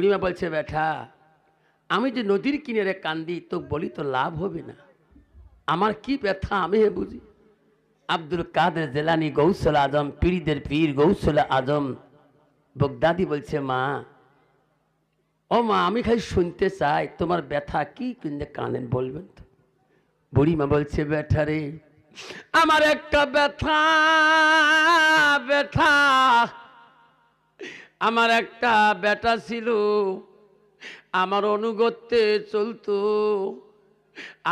বুড়িমা বলছে ব্যাঠা আমি যে নদীর কিনারে কান্দি তো বলি তো লাভ হবে না। আমার কি ব্যথা, আমি হে বুঝি। আব্দুল কাদের জেলানি, গৌসল আজম, পীরদের পীর গৌসল আজম, বগদাদি বলছে, মা, ও মা, আমি খালি শুনতে চাই, তোমার ব্যথা কি কিন্তু কানেন বলবেন তো? বুড়িমা বলছে ব্যথা রে, আমার একটা ব্যথা ব্যথা আমার একটা বেটা ছিল, আমার অনুগত্যে চলতো,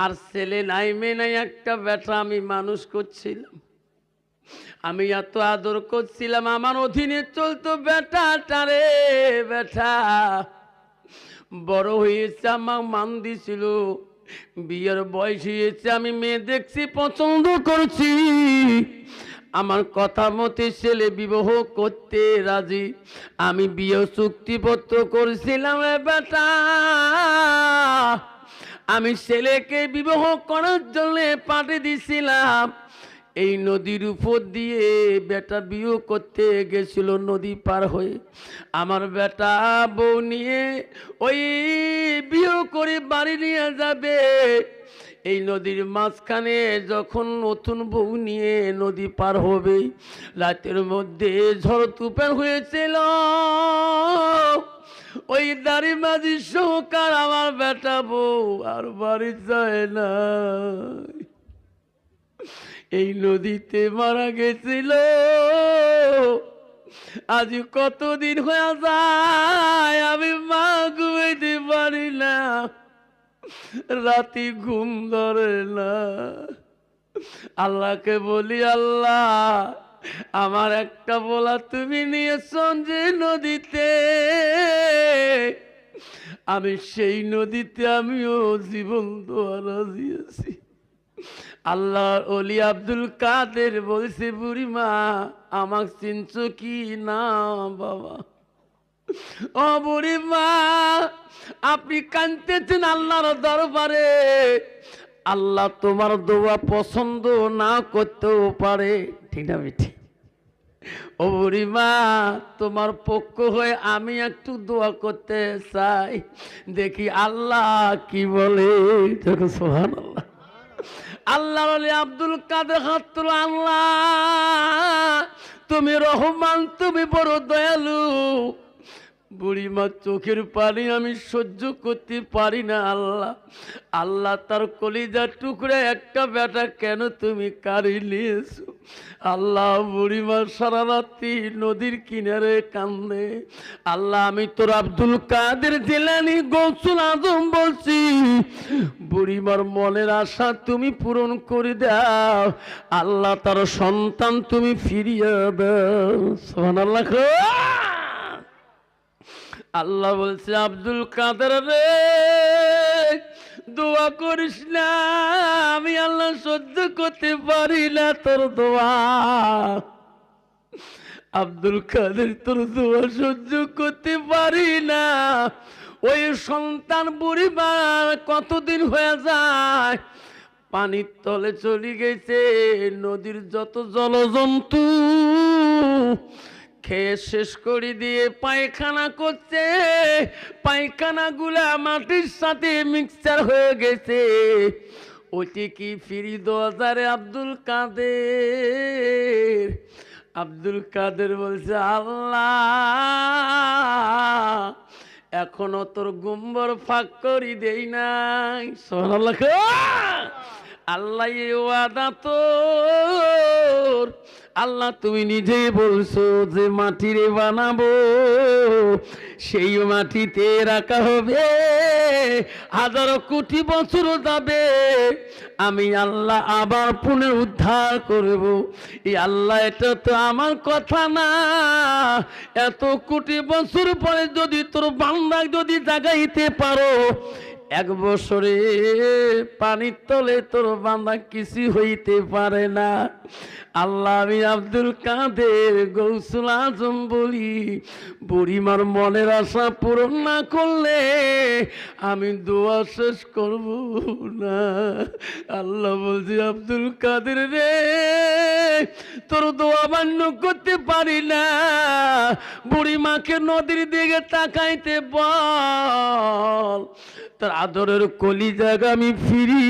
আর ছেলে নাই, মেয়ে নাই, একটা বেটা আমি মানুষ করছিলাম। আমি এত আদর করছিলাম, আমার অধীনে চলতো বেটাটারে বেটা। বড় হয়েছে, আমার মান দিছিল বিয়ের বয়স হয়েছে, আমি মেয়ে দেখছি, পছন্দ করছি। আমার কথা মতে ছেলে বিবাহ করতে রাজি। আমি বিয়ে চুক্তিপত্র করেছিলাম বেটা। আমি ছেলেকে বিবাহ করার জন্য পাঠিয়ে দিছিলাম। এই নদীর উপর দিয়ে বেটা বিয়ে করতে গেছিল নদী পার হয়ে। আমার বেটা বউ নিয়ে ওই বিয়ে করে বাড়ি নিয়ে যাবে। এই নদীর মাঝখানে যখন নতুন বউ নিয়ে নদী পার হবে, রাতের মধ্যে ঝড় তুফান হয়েছিল। ওই দাড়ি মাঝি সহকার আমার বেটা বউ আর বাড়ি যায় না। এই নদীতে মারা গেছিল। আজ কতদিন হয়ে যায় আমি মা ঘুমাইতে পারি না। রাতি ঘুম ধরে না। আল্লাহকে বলি, আল্লাহ, আমার একটা বলা তুমি নিয়েছ যে নদীতে। আমি সেই নদীতে আমিও জীবন দোয়ারা দিয়েছি। আল্লাহর অলি আব্দুল কাদের বলছে, বুড়িমা, আমাক চিনছ কি না, বাবা? ও বুড়িমা আপনি কানতেছেন আল্লাহর দরবারে। আল্লাহ তোমার দোয়া পছন্দ না করতেও পারে। ঠিক না মিঠি? ও বুড়িমা তোমার পক্ষ হয়ে আমি একটু দোয়া করতে চাই। দেখি আল্লাহ কি বলে। সোহান আল্লাহ আল্লাহ বলে, আব্দুল কাদের হাত তোলো আল্লাহ, তুমি রহমান, তুমি বড় দয়ালু। বুড়িমা চোখের পানি আমি সহ্য করতে পারি না, আল্লাহ। আল্লাহ তার কলিজার টুকরে একটা বেটা কেন তুমি কারি নিয়েছো? আল্লাহ বুড়িমা সারা রাত্রি নদীর কিনারে কান্দে। আল্লাহ, আমি তোর আব্দুল কাদের জেলানি গৌসুল আজম বলছি, বুড়িমার মনের আশা তুমি পূরণ করে দাও। আল্লাহ তার সন্তান তুমি ফিরিয়ে দাও। সোহান আল্লাহ বলছে, আব্দুল কাদের রে, দোয়া করিস না, আমি আল্লাহ সহ্য করতে পারি না তোর দোয়া। আব্দুল কাদের তোর দোয়া সহ্য করতে পারি না। ওই সন্তান বুড়িবার কতদিন হয়ে যায়? পানির তলে চলে গেছে, নদীর যত জলজন্তু খেয়ে শেষ করে দিয়ে পায়খানা করছে। পায়খানা গুলা মাটির সাথে মিক্সচার হয়ে গেছে। ওটি কি ফিরি দোয়ারে আব্দুল কাদের? আব্দুল কাদের বলছে, আল্লাহ, এখনও তোর গুম্বর ফাঁক করি দেই নাই। সোনাল্লাহ আল্লাহ তোর। আল্লাহ তুমি নিজেই বলছো যে মাটিরে বানাবো, সেই মাটিতে রাখা হবে, হাজারো কোটি বছর যাবে। আমি আল্লাহ আবার পুনরুদ্ধার করব। এই আল্লাহ, এটা তো আমার কথা না। এত কোটি বছর পরে যদি তোর বান্দা যদি জাগাইতে পারো এক বছরে পানির তলে তোর বাঁধা কিছু হইতে পারে না। আল্লাহ আমি আব্দুল কাদের গৌসুল আজম বলি, বুড়িমার মনের আশা পূরণ না করলে আমি দোয়া শেষ করব না। আল্লাহ বলছি, আব্দুল কাদের রে, তোর দোয়া মান্য করতে পারি না। বুড়ি মাকে নদীর দিকে তাকাইতে বল তার আদরের কলি জায়গা আমি ফিরি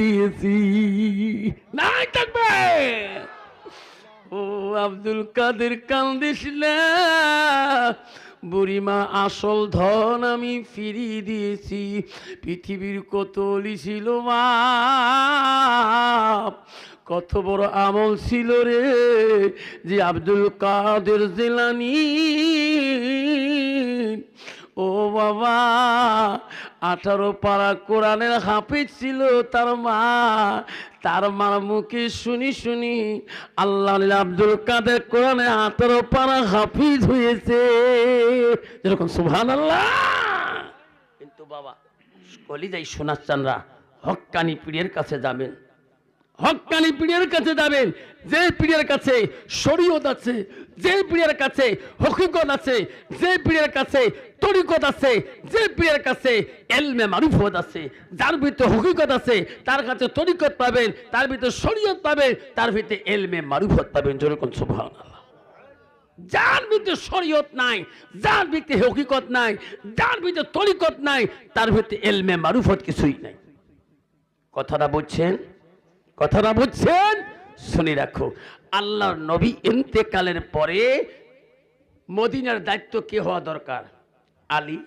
দিয়েছি। নাই থাকবে। ও আব্দুল কাদের কান্দিস না। বুড়িমা, আসল ধন আমি ফিরিয়ে দিয়েছি। পৃথিবীর কত অলি ছিল মা কত বড় আমল ছিল রে যে আব্দুল কাদের জেলানি। ও বাবা, আঠারো পাড়া কোরআনের হাফিজ ছিল তার মা। তার মার মুখে শুনি শুনি আল্লাহ আব্দুল কাদের কোরআনে আঠারো পাড়া হাফিজ হয়েছে। যেরকম সুভান আল্লাহ কিন্তু বাবা কলিজাই শোনাচ্চানরা হক্কানি পীরের কাছে যাবেন। হক্কানি পীরের কাছে যাবেন, যে পীরের কাছে শরীয়ত আছে, যে পীরের কাছে হকিকত আছে, যে পীরের কাছে তরিকত আছে, যে পীরের কাছে এলমে মারুফত আছে, যার ভিতরে হকিকত আছে, তার কাছে তরিকত পাবেন, তার ভিতরে শরীয়ত পাবেন, তার ভিতরে এলমে মারুফত পাবেন। যেরকম সুবহানাল্লাহ। যার ভিতরে শরীয়ত নাই, যার ভিতরে হকিকত নাই, যার ভিতরে তরিকত নাই, তার ভিতরে এলমে মারুফত কিছুই নাই। কথাটা বুঝছেন? কথাটা বুঝছেন? শুনে রাখো। আল্লাহর নবী ইন্তেকালের পরে মদিনার দায়িত্ব কে হওয়া দরকার? আলী।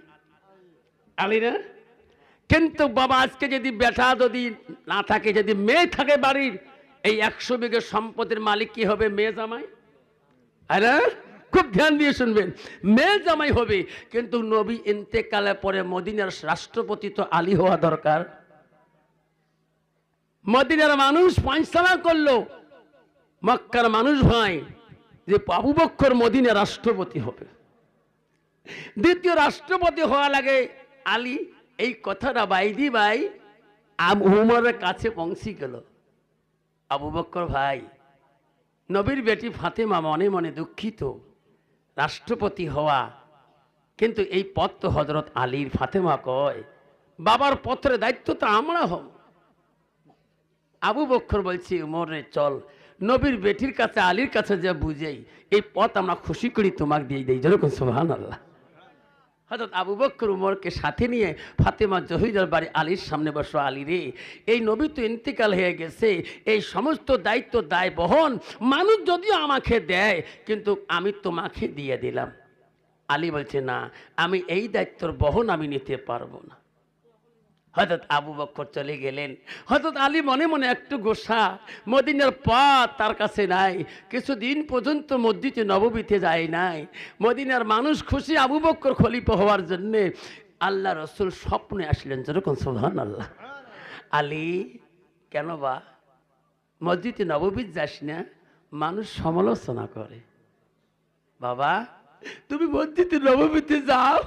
আলী না? কিন্তু বাবা, আজকে যদি বেটা যদি না থাকে, যদি মেয়ে থাকে বাড়ির, এই একশো বিঘে সম্পদের মালিক কি হবে মেয়ে জামাই? আরে খুব ধ্যান দিয়ে শুনবেন। মেয়ে জামাই হবে, কিন্তু নবী ইন্তেকালের পরে মদিনার রাষ্ট্রপতি তো আলী হওয়া দরকার। মদিনার মানুষ পাঁচতলা করল। মক্কার মানুষ ভাই, যে আবু বক্কর মদিনা রাষ্ট্রপতি হবে। দ্বিতীয় রাষ্ট্রপতি হওয়া লাগে আলী এই কথাটা বাইদি ভাই আবু কাছে পৌঁছি গেল। আবু বক্কর ভাই, নবীর বেটি ফাতেমা মনে মনে দুঃখিত, রাষ্ট্রপতি হওয়া। কিন্তু এই পদ তো হজরত আলীর, ফাতেমা কয়, বাবার পত্রের দায়িত্ব তো আমরা হব। আবু বক্কর বলছি, উমরে, চল। নবীর বেটির কাছে, আলীর কাছে যে বুঝেই, এই পথ আমরা খুশি করি, তোমাকে দিয়ে দিই। যেরকম সোহান আল্লাহ হঠাৎ আবু বক্কর উমরকে সাথে নিয়ে ফাতেমা জহিদার বাড়ি আলীর সামনে বসো, আলী রে, এই নবী তো ইন্তিকাল হয়ে গেছে। এই সমস্ত দায়িত্ব দায় বহন মানুষ যদিও আমাকে দেয়, কিন্তু আমি তোমাকে দিয়ে দিলাম। আলী বলছে, না, আমি এই দায়িত্বর বহন আমি নিতে পারব না। হঠাৎ আবু বক্কর চলে গেলেন। হঠাৎ আলী মনে মনে একটু গোসা, মদিনার পথ তার কাছে নাই, কিছুদিন পর্যন্ত মসজিদে নববীতে যায় নাই। মদিনার মানুষ খুশি আবু বক্কর খলিফা হওয়ার জন্যে আল্লাহ রসুল স্বপ্নে আসলেন যেরকম সোহান আল্লাহ আলী, কেন বা? মসজিদে নববীত যাস না, মানুষ সমালোচনা করে। বাবা, তুমি মসজিদে নববীতে যাও,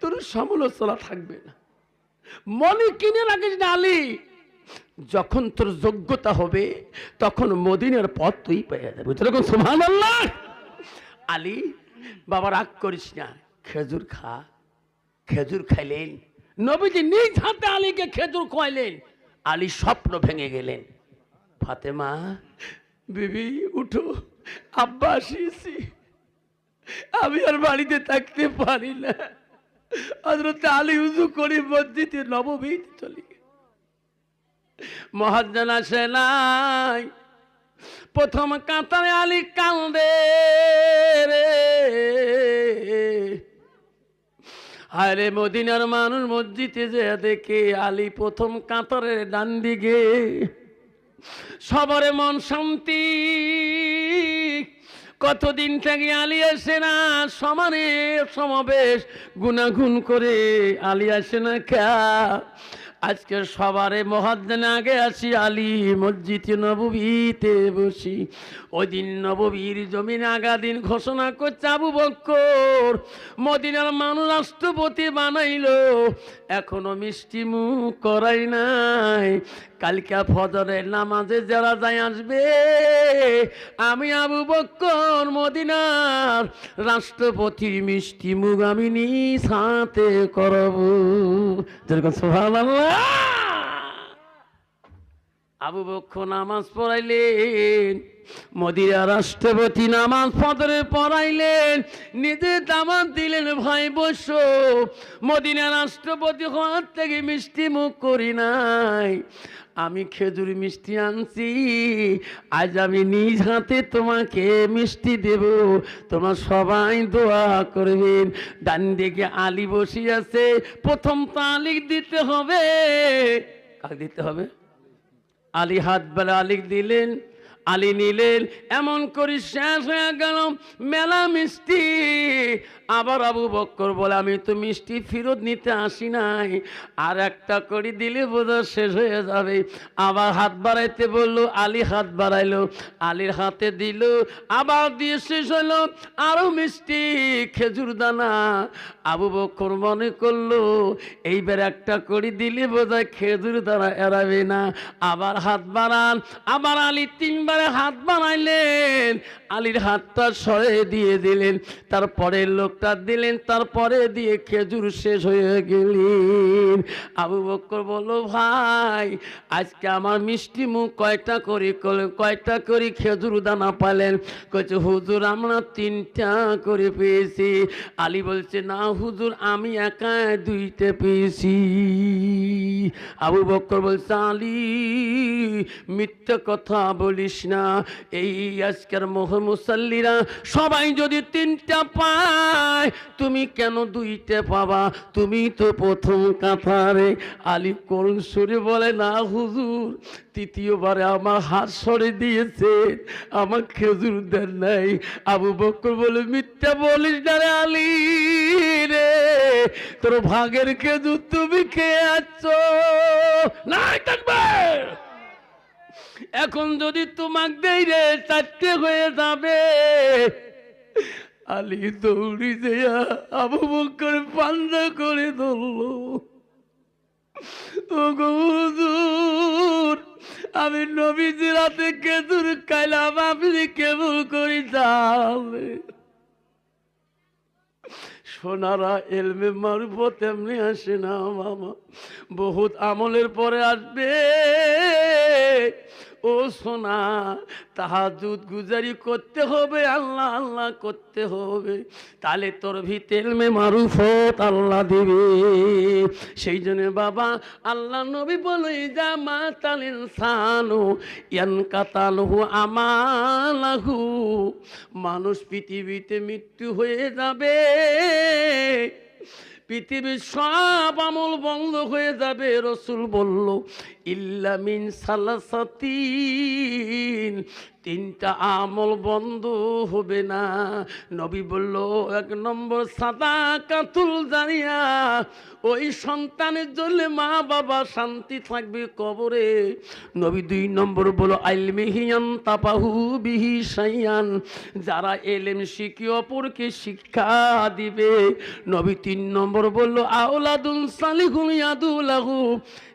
তোর সমালোচনা থাকবে না। মনে কিনে রাখিস না আলী। যখন তোর যোগ্যতা হবে, তখন মদিনের পথ তুই পেয়ে যাবে। যেরকম সুহান আল্লাহ আলী, বাবা রাগ করিস না, খেজুর খা। খেজুর খাইলেন। নবীজি নিজ হাতে আলীকে খেজুর খোয়াইলেন। আলী স্বপ্ন ভেঙে গেলেন। ফাতেমা, বিবি, উঠো। আব্বা, আসিয়েছি। আমি আর বাড়িতে থাকতে পারি না। উজু প্রথম কাতারে আলী কান্দে আরে মদিনার মানুষ মসজিদে যে দেখে আলী প্রথম কাতারের ডান দিকে। সবরে মন শান্তি। কতদিন থেকে আলী আসে না? সমানে সমাবেশ গুনাগুন করে আলী আসে না খ্যা আজকে সবারে মহাদ্দানে আগে আসি, আলী মসজিদ নববীতে বসি। ওই দিন নববীর জমিন আগা দিন ঘোষণা করছে আবু বক্কর। মদিনার মানুষ রাষ্ট্রপতি বানাইল, এখনও মিষ্টি মুখ করাই নাই। কালকে ফজরের নামাজে যারা যায় আসবে, আমি আবু বক্কর মদিনার রাষ্ট্রপতির মিষ্টি মুখ আমি নিজ হাতে করব। যেরকম সুবহানাল্লাহ। আবু বক্ষ নামাজ পড়াইলেন মদিরা রাষ্ট্রপতি নামাজ ফদরে পড়াইলেন, নিজে দামাত দিলেন, ভাই, বস। মদিনা রাষ্ট্রপতি হওয়ার থেকে মিষ্টি মুখ করি নাই। আমি খেজুর মিষ্টি আনছি, আজ আমি নিজ হাতে তোমাকে মিষ্টি দেব। তোমার সবাই দোয়া করবেন। ডান দিকে আলী বসি আছে, প্রথম তালিক দিতে হবে। কাকে দিতে হবে? আলী হাত বেলা আলিক দিলেন। আলী নিলেন, এমন করি শেষ হয়ে গেল। মেলা মিষ্টি। আবার আবু বক্কর বলে, আমি তো মিষ্টি ফেরত নিতে আসি নাই। আর একটা করে দিলে বোধ শেষ হয়ে যাবে। আবার হাত বাড়াইতে বলল, আলী হাত বাড়াইলো। আলীর হাতে দিল, আবার দিয়ে শেষ হলো, আরও মিষ্টি খেজুর দানা। আবু বক্কর মনে করল, এইবার একটা করে দিলে বোধ খেজুর দানা এড়াবে না। আবার হাত বাড়ান, আবার আলী তিনবারে হাত বানাইলেন, আলীর হাতটা সরে দিয়ে দিলেন, তারপরে লোকটা দিলেন, তারপরে দিয়ে খেজুর শেষ হয়ে গেলেন। আবু বক্কর বলল, ভাই, আজকে আমার মিষ্টি মুখ কয়টা করে কয়টা করে খেজুর দানা পালেন? কয়েছে হুজুর, আমরা তিনটা করে পেয়েছি। আলী বলছে, না হুজুর, আমি একা দুইটা পেয়েছি। আবু বক্কর বলছে, আলী, মিথ্যা কথা বলিস না, এই আজকের মোহ মুসাল্লিরা সবাই যদি তিনটা পায়, তুমি কেন দুইটা পাবা? তুমি তো প্রথম কাতারে আলী করুণ সুরে বলে, না হুজুর, তৃতীয়বারে আমার হাত সরে দিয়েছে, আমার খেজুর দেন নাই। আবু বক্কর বলে, মিথ্যা বলিস না রে আলী রে, তোর ভাগের খেজুর তুমি খেয়ে আছ। নাই থাকবে। এখন যদি তোমাক দেই রে, চারটে হয়ে যাবে। আলী দৌড়ি দেয়া আবু বকর পান্দা করে ধরলো। আমি নবীজির হাতে কেদুর কাইলাম আপনি কেবল করি তাহলে সোনারা এলমে মারফত এমনি আসে না, মামা। বহুত আমলের পরে আসবে। ও সোনা, তাহাজুদ গুজারি করতে হবে, আল্লাহ আল্লাহ করতে হবে। তাহলে তোর ভিতর মে মারুফত আল্লাহ দিবে। সেই জন্য বাবা, আল্লাহ নবী বলে যা মা তালিন সানু ইয়ান কাতালহু আমালাহু। মানুষ পৃথিবীতে মৃত্যু হয়ে যাবে। পৃথিবীর সব আমল বন্ধ হয়ে যাবে, রসুল বলল। ইল্লামিন সালাসাতিন। তিনটা আমল বন্ধ হবে না। নবী বলল, এক নম্বর সাদা কাতুল জানিয়া ওই সন্তানের জন্য মা বাবা শান্তি থাকবে কবরে। নবী দুই নম্বর বলো আইলমিহিয়ান তাপাহু বিহি সাইয়ান যারা এলেম শিখি অপরকে শিক্ষা দিবে। নবী তিন নম্বর বলল আওলাদুল সালিহুল ইয়াদুলাহু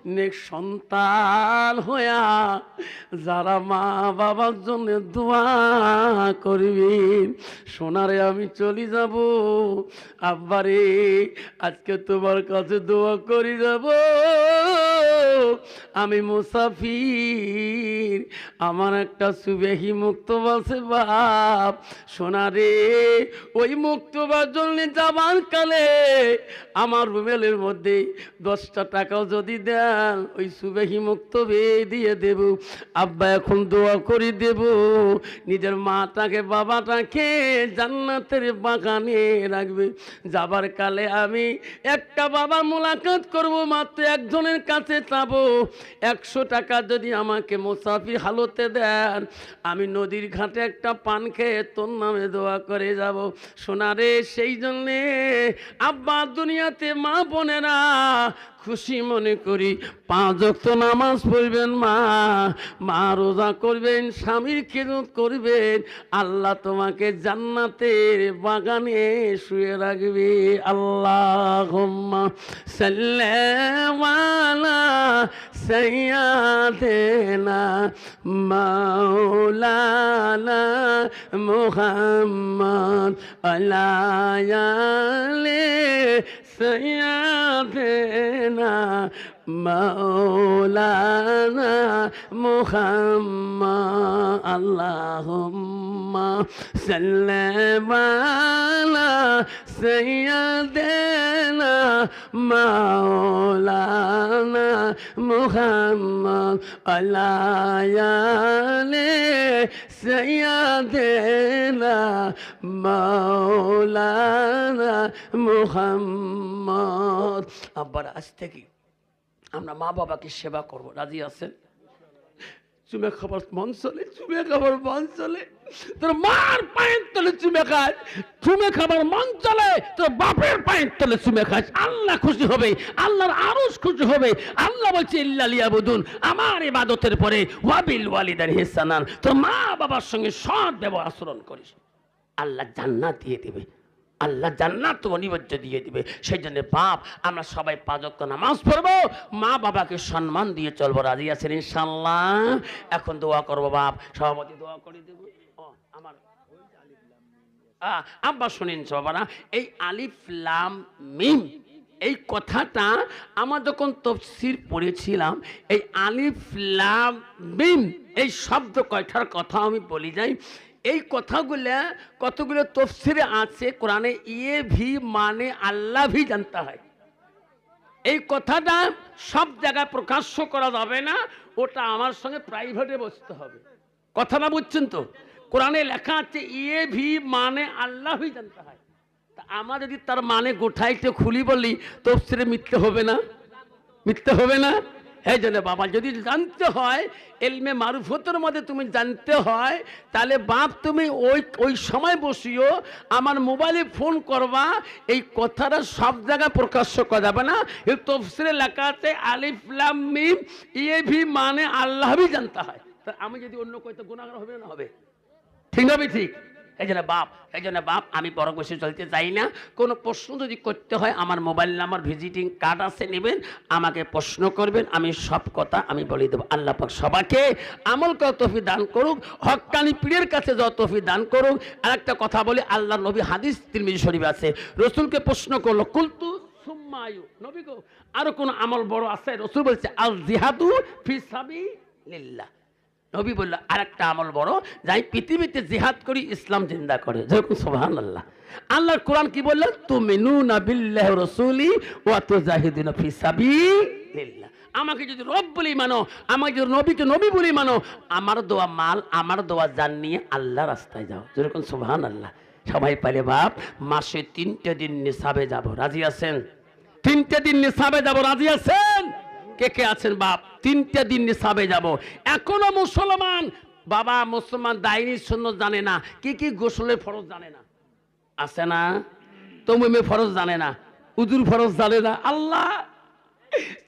নেক সন্তান হইয়া যারা মা বাবার জন্য দোয়া করবি, সোনারে আমি চলে যাব। আব্বারে, আজকে তোমার কাছে দোয়া করি যাব। আমি মুসাফির। আমার একটা সুবেহি মুক্তবা আছে বাপ। সোনারে ওই মুক্তবার জন্য যাবার কালে আমার রুমেলের মধ্যে দশটা টাকাও যদি দেন, ওই সুবেহি মুক্ত দিয়ে দেব। আব্বা এখন দোয়া করে দেব, নিজের মাটাকে বাবাটাকে জান্নাতের বাগানে রাখবে। যাবার কালে আমি একটা বাবা মোলাকাত করব, মাত্র একজনের কাছে চাবো। একশো টাকা যদি আমাকে মোসাফি হালতে দেন, আমি নদীর ঘাটে একটা পান খেয়ে তোর নামে দোয়া করে যাব। সোনারে সেই জন্যে আব্বা দুনিয়াতে মা বোনেরা খুশি মনে করি। পাঁচ অক্ত নামাজ পড়বেন মা মা রোজা করবেন, স্বামীর খেদমত করবেন, আল্লাহ তোমাকে জান্নাতের বাগানে শুয়ে রাখবে। আল্লাহ সাল্লামালা সৈয়াদেনা মাওলানা মুহাম্মদ আলায়ালে সৈয়াদেনা মাওলানা মুহাম্মদ আল্লাহুম্মা সাল্লামালা সৈয়াদেনা মাওলানা মুহাম্মদ আলায়ালে সৈয়াদেনা মাওলানা মুহাম্মদ। আব্বার আজ থেকে আমরা মা বাবাকে সেবা করব। রাজি আছেন? চুমে খাবার মন চলে, চুমে খাবার মন চলে। তোর মার পায়ের তলে চুমে খাস, চুমে খাবার মন চলে, তোর বাপের পায়ের তলে চুমে খাস। আল্লাহ খুশি হবে, আল্লাহর আরশ খুশি হবে। আল্লাহ বলছে ইল্লালিয়া বুদুন আমার ইবাদতের পরে ওয়াবিল ওয়ালিদার হিসানান তোর মা বাবার সঙ্গে সৎ ব্যবহার আচরণ করিস। আল্লাহ জান্নাত দিয়ে দেবে। আল্লাহ জান্নাত অনিবার্য দিয়ে দিবে। সেই জন্য বাপ আমরা সবাই পাঁচক্ত নামাজ পড়ব, মা বাবাকে সম্মান দিয়ে চলবো, রাজি আছেন ইনশাল্লাহ এখন দোয়া করব বাপ, সভাপতি দোয়া করে দেব। আমার আব্বা শুনেন বাবারা এই আলিফ লাম মিম, এই কথাটা আমরা যখন তফসির পড়েছিলাম, এই আলিফ লাম মিম, এই শব্দ কয়টার কথা আমি বলি যাই এই কথাগুলো কতগুলো তফসিরে আছে, কোরআনে ইয়ে ভি মানে আল্লাহ ভি জানতে হয়। এই কথাটা সব জায়গায় প্রকাশ্য করা যাবে না, ওটা আমার সঙ্গে প্রাইভেটে বসতে হবে। কথাটা বুঝছেন তো? কোরআনে লেখা আছে ইয়ে ভি মানে আল্লাহই জানতে হয়। তা আমরা যদি তার মানে গোঠাইতে খুলি বলি, তফসিরে মিথ্যে হবে না? মিথ্যে হবে না? এই জন্য বাবা, যদি জানতে হয়, এলমে মারুফতের মধ্যে তুমি জানতে হয়, তাহলে বাপ তুমি ওই ওই সময় বসিও, আমার মোবাইলে ফোন করবা, এই কথাটা সব জায়গায় প্রকাশ্য করা যাবে না। এই তফসিরে লেখা আছে আলিফলাম ইয়ে ভি মানে আল্লাহই জানতে হয়। আমি যদি অন্য কয়তো গুণাগার হবে না, হবে। ঠিক না ঠিক? এই জন্য বাপ, এই বাপ, আমি বড় বসে চলতে চাই না। কোনো প্রশ্ন যদি করতে হয়, আমার মোবাইল নাম্বার, ভিজিটিং কার্ড আছে, নেবেন, আমাকে প্রশ্ন করবেন, আমি সব কথা আমি বলে দেবো। আল্লাহ পাক সবাইকে আমল কত তফি দান করুক, হক্কানি পীরের কাছে যত তফি দান করুক। আর একটা কথা বলি আল্লাহ নবী হাদিস তিরমিজি শরীফ আছে, রসুলকে প্রশ্ন করল, কুলতু সুম্মায়ু, নবী গো, আরও কোন আমল বড় আছে? রসুল বলছে, আল জিহাদু ফি সাবিলিল্লাহ। নবী বলল আর একটা আমল বড়, যাই পৃথিবীতে জিহাদ করি, ইসলাম জিন্দা করে। যেরকম সোহান আল্লাহ আল্লাহর কোরআন কি বললেন তুমি বিল্লাহ রসুলি ও তো জাহিদিন ফি সাবিলিল্লাহ। আমাকে যদি রব বলি মানো, আমাকে যদি নবীকে নবী বলি মানো, আমার দোয়া মাল, আমার দোয়া জান নিয়ে আল্লাহ রাস্তায় যাও। যেরকম সোহান আল্লাহ সবাই পারে বাপ মাসে তিনটে দিন নিসাবে যাব। রাজি আছেন? তিনটে দিন নিসাবে যাব। রাজি আছেন? কে কে আছেন বাপ? তিনটা দিন নিসাবে যাব। এখনও মুসলমান? বাবা, মুসলমান দায়নি শূন্য জানে না। কি কি গোসলের ফরজ জানে না? আছে না? তুমি ফরজ জানে না। উদুর ফরজ জানে না। আল্লাহ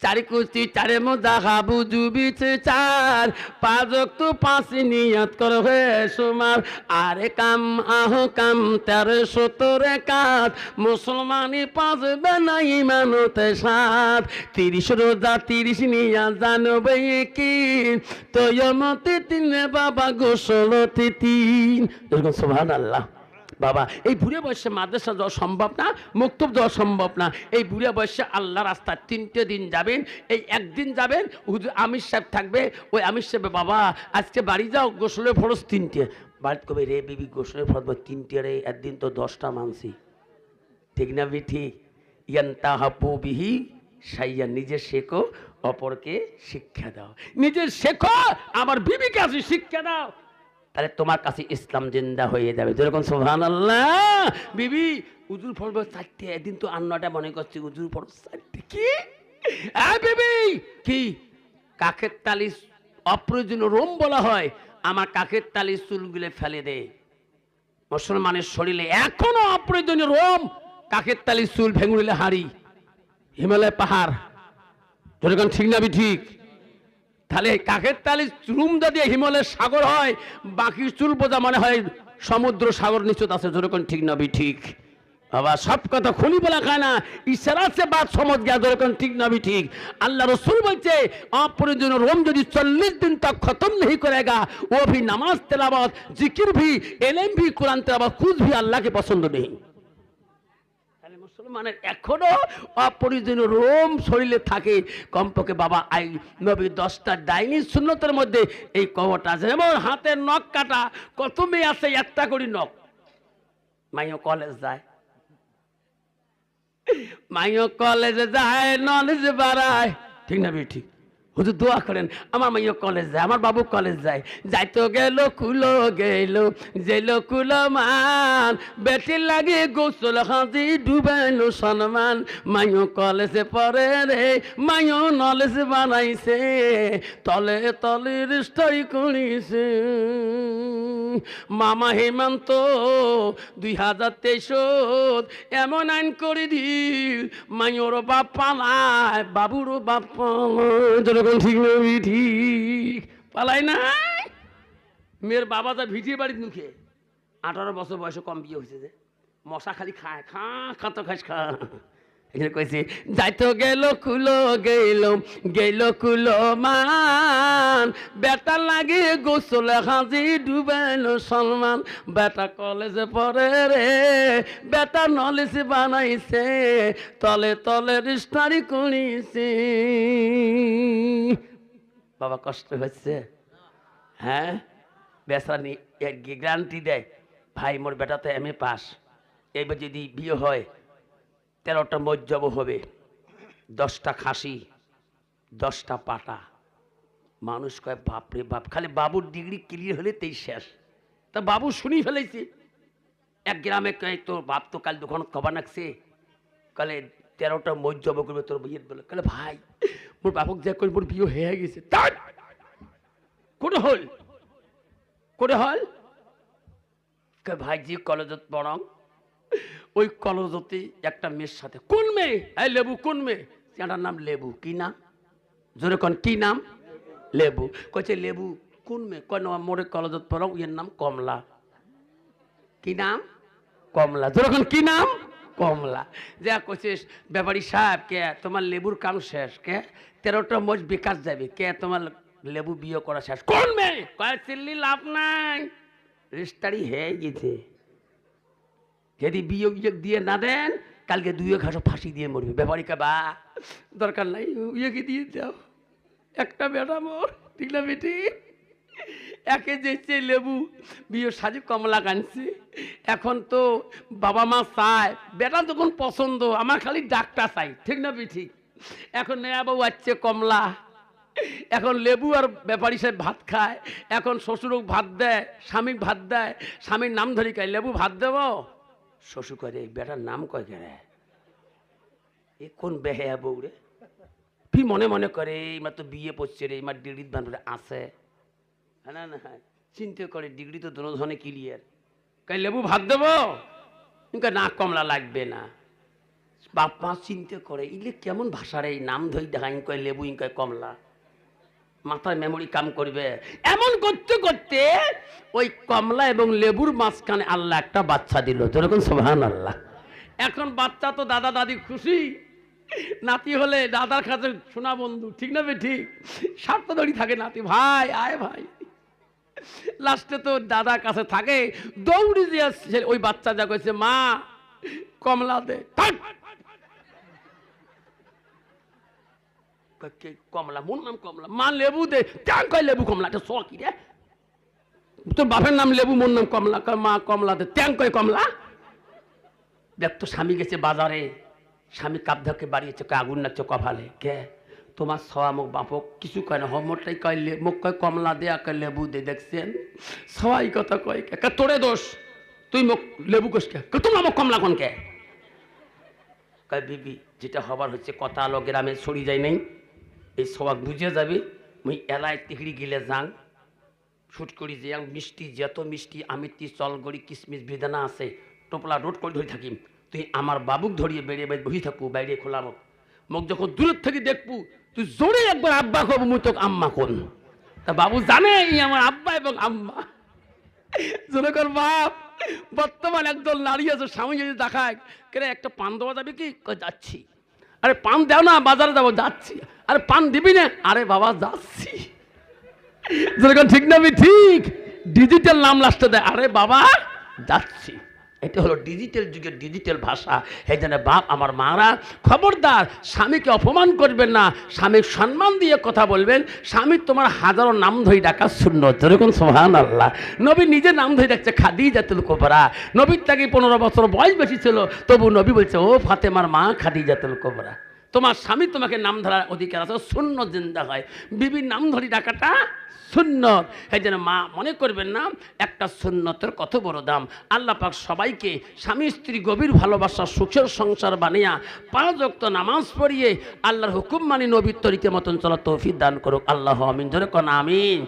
চারি কুচি, চারে মোজা হাবু জুবিছে চার। পাঁচক তো পাঁচ নিয়ত কর হয়ে সুমার। আরে কাম, আহ কাম, তেরো সত্তরে কাত মুসলমানি পাঁচ বেনা ইমানতে সাত। তিরিশ রোজা, তিরিশ নিয়া জানবে কি? তৈমতে তিন বাবা গোসলতে তিন। এরকম সোভান আল্লাহ বাবা এই বুড়ে বয়সে মাদ্রাসা যাওয়া সম্ভব না মুক্তব দেওয়া সম্ভব না। এই বুড়ে বয়সে আল্লাহ রাস্তা তিনটে দিন যাবেন এই একদিন যাবেন হুজুর আমির সাহেব থাকবে ওই আমির সাহেব বাবা আজকে বাড়ি যাও গোসলের ফরস তিনটে। বাড়িতে কবে রে বিবি গোসলের ফরজ বল, তিনটে রে একদিন তো দশটা মানছি। ঠিক না বি ঠিক? ইয়ান তাহাপু বিহি সাইয়া নিজে শেখো অপরকে শিক্ষা দাও। নিজে শেখো আমার বিবিকে আসি শিক্ষা দাও। তাহলে তোমার কাছে ইসলাম জিন্দা হয়ে যাবে। যেরকম সোহান আল্লাহ বিবি, উজুর ফরব চারটে একদিন তো আন্নাটা মনে করছি উজুর ফরব চারটে। কি? বিবি, কি? কাকের তালি অপ্রয়োজনীয় রোম বলা হয়, আমার কাকের তালি চুলগুলো ফেলে দে। মুসলমানের শরীরে এখনও অপ্রয়োজনীয় রোম, কাকের তালি চুল ভেঙুড়িলে হাড়ি। হিমালয় পাহাড়। যেরকম ঠিক না ঠিক? তাহলে এই কাকের তালি চুরুমদা দিয়ে হিমালয়ের সাগর হয়, বাকি চুল বোঝা মানে হয় সমুদ্র সাগর নিশ্চিত আছে, যেরকম ঠিক নবী ঠিক। বাবা, সব কথা খুলি বলা খায় না। ইশারা সে বাদ সমজ গিয়া যেরকম ঠিক নবী ঠিক। আল্লাহ রসুল বলছে অপ্রয়োজন রোম যদি চল্লিশ দিন তক খতম নেই করেগা, ও ভি নামাজ তেলাবাদ জিকির ভি, এলেম ভি, কোরআন তেলাবাদ খুদ ভি আল্লাহকে পছন্দ নেই। মুসলমানের এখনও অপরিজনীয় রোম শরীরে থাকে। কমপক্ষে বাবা, আই, নবী দশটা ডাইনি শূন্যতের মধ্যে এই কবটা যেমন হাতের নখ কাটা কত মেয়ে আছে একটা করি নখ। মাইও কলেজ যায়। মাইও কলেজে যায়, নলেজ বাড়ায়। ঠিক না বেটি হুজুর দোয়া করেন, আমার মাইও কলেজ যায়, আমার বাবু কলেজ যায়। যাইতো গেল কুলো গেল যেল কুলো মান বেটির লাগে গোসল হাজি ডুবাইলো সম্মান মাইও কলেজে পড়ে রে, মাইও নলেজ বানাইছে, তলে তলে স্টরি করিছে। মামা হেমন্ত, দুই হাজার তেইশ এমন আইন করে দিল, মাইওর বাপ পালায়, বাবুরও বাপ পালায়। যেরকম ঠিক নেই, ঠিক। পালাই না। মেয়ের বাবা তা ভিটিয়ে বাড়ির মুখে। আঠারো বছর বয়সে কম বিয়ে হয়েছে যে। মশা খালি খায়, খা খাতো খাস, খা। এখানে কইছে যাইতো গেল কুলো গেল গেল কুলো মান। বেটা লাগে গোসল হাজি ডুবাইলো সলমান। বেটা কলেজে পড়ে রে, বেটা নলেজ বানাইছে, তলে তলে রিস্টারি করিছে বাবা কষ্ট হচ্ছে। হ্যাঁ? বেসানি গ্যারান্টি দেয়, ভাই, মোর বেটা তো এম এ পাস। এবার যদি বিয়ে হয় তেরোটা মজ্জব হবে, দশটা খাসি, দশটা পাটা। মানুষ কয়, বাপরে বাপ, খালি বাবুর ডিগ্রি ক্লিয়ার হলে তেই শেষ। তা বাবু শুনি ফেলেছে। এক গ্রামে কয়, তোর বাপ তো কাল দোকান কবা নাকছে কালে তেরোটা মজ্জব করবে তোর বিয়ের বলে। কালে, ভাই, মোর বাপক যা করে মোর বিয়ে হয়ে গেছে। তাই কোটে হল? কোটে হল? ভাই জি কলেজত পড়াম ওই কলেজতে একটা মেয়ের সাথে। কোন মেয়ে? এই লেবু, কোন মেয়ে? সেটার নাম লেবু। কি নাম? জোরে কন, কি নাম? লেবু। কইছে, লেবু, কোন মেয়ে? কয়, না, মোরে কলেজত পড়াম এর নাম কমলা। কি নাম? কমলা। জোরে কন, কি নাম? কমলা। যা কইছিস, ব্যাপারী সাহেব, কে? তোমার লেবুর কাম শেষ, কে? তেরোটা মোজ বিকাশ যাবে, কে? তোমার লেবু বিয়ে করা শেষ। কোন মেয়ে? কয়, চিল্লি, লাভ নাই। রেজিস্টারি হয়ে গেছে। যদি বিয়োগ ইয়োগ দিয়ে না দেন, কালকে দুইও ঘাসও ফাঁসি দিয়ে মরবে। ব্যাপারিকা বা। দরকার নাই ইয়েকে দিয়ে যাও। একটা বেটা মোর ঠিক না বেটি। একে যেছে লেবু বিয়ে সাজি কমলা কানছে। এখন তো বাবা মা চায়। বেটা তখন পছন্দ, আমার খালি ডাকটা চাই, ঠিক না বেটি? এখন নেয়া বাবু আসছে কমলা। এখন লেবু আর ব্যাপারী সাহেব ভাত খায়। এখন শ্বশুরক ভাত দেয় স্বামীক ভাত দেয়, স্বামীর নাম ধরি খায়, লেবু ভাত দেব? শ্বশুর করে এই বেটার নাম কয় কে রে এ কোন বেহেয়া বউ রে? ফি মনে মনে করে, এই মাত্র বিয়ে পড়ছে রে, এই মার ডিগ্রি বান্ধবে আছে। না না চিন্তা করে, ডিগ্রি তো দোনো ধরনের ক্লিয়ার কাই লেবু ভাত দেবো? ইনকা না কমলা লাগবে না। বাপ মা চিন্তা করে, ইলে কেমন ভাষার এই নাম ধই দেখা ইনকয় লেবু ইনকয় কমলা। মাথায় মেমোরি কাম করবে। এমন করতে করতে ওই কমলা এবং লেবুর মাঝখানে আল্লাহ একটা বাচ্চা দিল। যেরকম সোহান আল্লাহ এখন বাচ্চা তো দাদা দাদি খুশি। নাতি হলে দাদার কাছে শোনা বন্ধু, ঠিক না ঠিক স্বার্থধরি থাকে নাতি। ভাই, আয় ভাই। লাস্টে তো দাদার কাছে থাকে। দৌড়ি দিয়ে ওই বাচ্চা যা কইছে, মা, কমলা দে। কয়, কে কমলা মোর নাম কমলা মা লেবু দে ট্যাং কয় লেবু কমলা এটা শখি রে তোর বাপের নাম লেবু মোর নাম কমলা কয় মা কমলা দে ট্যাং কয় কমলা দেখ তো স্বামী গেছে বাজারে স্বামী কাপ ধকে বাড়িয়েছে আগুন নাচছে কপালে কে তোমার সওয়া মুখ বাপক কিছু কয় না হোমটাই কয় মুখ কয় কমলা দে আর লেবু দে দেখছেন সবাই কথা কয় কে তোরে দোষ তুই মুখ লেবু কোস কে তোমার মুখ কমলা কোন কে কয় বিবি যেটা হবার হচ্ছে কথা আলো গ্রামে ছড়ি যায় নাই এই সবাক বুঝে যাবে, মুই এলাই তিহড়ি গিলে যাং। শুট করি যে মিষ্টি, যত মিষ্টি, আমিতি, চলগড়ি, কিসমিস, বেদানা আছে, টোপলা রোড করে ধরে থাকিম। তুই আমার বাবুক ধরিয়ে বেরিয়ে বাইরে বহি থাকব, বাইরে খোলা মুখ। যখন দূরের থেকে দেখব, তুই জোরে একবার আব্বা কব, মুই তোকে আম্মা কোন। তা বাবু জানে এই আমার আব্বা এবং আম্মা। জোরে কর, বাপ। বর্তমান একদল নারী আছে, স্বামী যদি দেখায়, কেরে একটা পান দেওয়া যাবে কি? যাচ্ছি। আরে পান দাও না, বাজারে যাব, যাচ্ছি। আরে পান দিবি না? আরে বাবা, যাচ্ছি। ঠিক না আমি ঠিক ডিজিটাল নাম লাস্টে দেয়। আরে বাবা, যাচ্ছি। এটা হলো ডিজিটাল যুগের ডিজিটাল ভাষা। এই জন্য বাপ, আমার মারা খবরদার, স্বামীকে অপমান করবেন না, স্বামীর সম্মান দিয়ে কথা বলবেন, স্বামী তোমার হাজারো নাম ধরে ডাকা শূন্য যেরকম সোহান আল্লাহ নবী নিজে নাম ধরে ডাকছে খাদি জাতুল কোবরা। নবীর তাকে পনেরো বছর বয়স বেশি ছিল, তবু নবী বলছে, ও ফাতেমার মা খাদি জাতুল কোবরা, তোমার স্বামী তোমাকে নাম ধরার অধিকার আছে শূন্য জিন্দা হয়। বিবির নাম ধরি ডাকাটা সুন্নত। এই যেন মা, মনে করবেন না, একটা সুন্নতের কত বড় দাম। আল্লাহ পাক সবাইকে স্বামী, স্ত্রী গভীর ভালোবাসা, সুখের সংসার বানিয়া পাঁচ অক্ত নামাজ পড়িয়ে আল্লাহর হুকুম মানি নবীর তরিকে মতন চলা তৌফিক দান করুক। আল্লাহ আমিন। ধরে কন, আমিন।